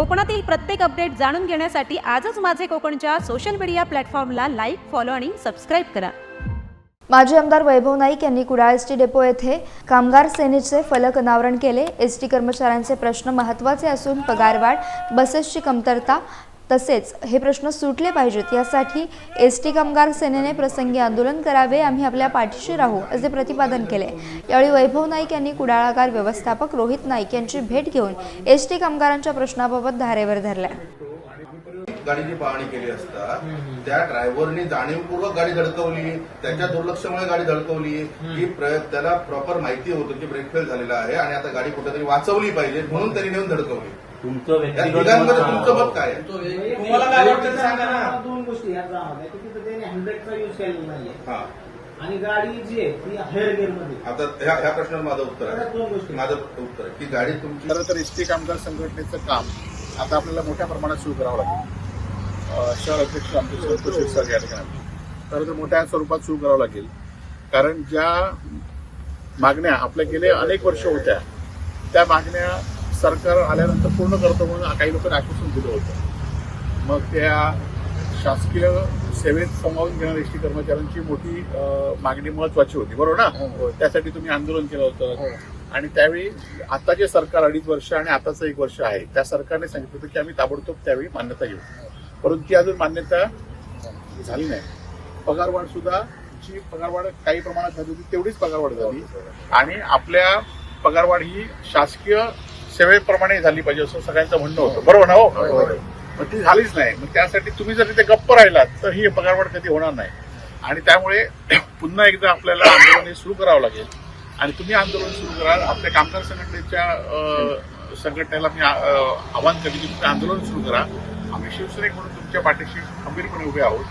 कोकणातील प्रत्येक अपडेट जाणून घेण्यासाठी आजच माझे कोकणच्या सोशल मीडिया प्लॅटफॉर्मला लाईक फॉलो आणि सबस्क्राईब करा. माजी आमदार वैभव नाईक यांनी कुडाळ एस टी डेपो येथे कामगार सेनेचे फलक अनावरण केले. एस टी कर्मचाऱ्यांचे प्रश्न महत्त्वाचे असून पगारवाढ बसेसची कमतरता तसेच हे प्रश्न सुटले पाहिजेत. यासाठी एस टी कामगार सेनेने प्रसंगी आंदोलन करावे आम्ही आपल्या पाठीशी राहू असे प्रतिपादन केले. यावेळी वैभव नाईक यांनी कुडाळागार व्यवस्थापक रोहित नाईक यांची भेट घेऊन एस टी कामगारांच्या प्रश्नाबाबत धारेवर धरल्या. गाडीची पाहणी केली असता त्या ड्रायव्हरनी जाणीवपूर्वक गाडी धडकवली त्याच्या दुर्लक्षामुळे गाडी धडकवली. की त्याला प्रॉपर माहिती होतं की ब्रेक फेल झालेला आहे आणि आता गाडी कुठेतरी वाचवली पाहिजे म्हणून त्यांनी नेऊन धडकवली. तुमचं व्यक्तिगत तिघांमध्ये मत तुमचं सांगा. मत काय आहे? तुम्हाला काय वाटतं ते सांगा ना. दोन गोष्टी ह्याच्यामध्ये की तिथं त्याने यूज केलेला नाहीये. हा. आणि गाडी जी आहे ती हायर गिअरमध्ये. आता ह्या ह्या प्रश्नावर माझं उत्तर आहे. दोन गोष्टी. माझं उत्तर आहे की गाडी तुमची खरं तर एस टी कामगार संघटनेचं काम आता आपल्याला मोठ्या प्रमाणात सुरू करावं लागेल. अं, शहर अध्यक्ष आमचे संतोष सर या ठिकाणी खरं तर मोठ्या स्वरूपात सुरू करावं लागेल. कारण ज्या मागण्या आपल्या गेले अनेक वर्ष होत्या त्या मागण्या सरकार आल्यानंतर पूर्ण करतो म्हणून काही लोकांनी आश्वासन दिलं होतं मग त्या शासकीय सेवेत समावून घेणाऱ्या एस टी कर्मचाऱ्यांची मोठी मागणी महत्वाची होती. बरोबर ना? त्यासाठी तुम्ही आंदोलन केलं होतं. आणि त्यावेळी आता जे सरकार अडीच वर्ष आणि आताचं एक वर्ष आहे त्या सरकारने सांगितलं होतं की आम्ही ताबडतोब त्यावेळी मान्यता घेऊ. परंतु ती अजून मान्यता झाली नाही. पगारवाढ सुद्धा जी पगारवाढ काही प्रमाणात झाली होती तेवढीच पगारवाढ झाली. आणि आपल्या पगारवाढ ही शासकीय सेवेप्रमाणे झाली पाहिजे असं सगळ्यांचं म्हणणं होतं. बरोबर ना हो? मग ती झालीच नाही. मग त्यासाठी तुम्ही जर तिथे गप्प राहिलात तर ही पगारवाढ कधी होणार नाही. आणि त्यामुळे पुन्हा एकदा आपल्याला आंदोलन हे सुरू करावं लागेल. आणि तुम्ही आंदोलन सुरू कराल. आपल्या कामगार संघटनेच्या संघटनेला मी आव्हान करेन की तुम्ही आंदोलन सुरू करा. आम्ही शिवसेनेक म्हणून तुमच्या पाठीशी खंबीरपणे उभे आहोत.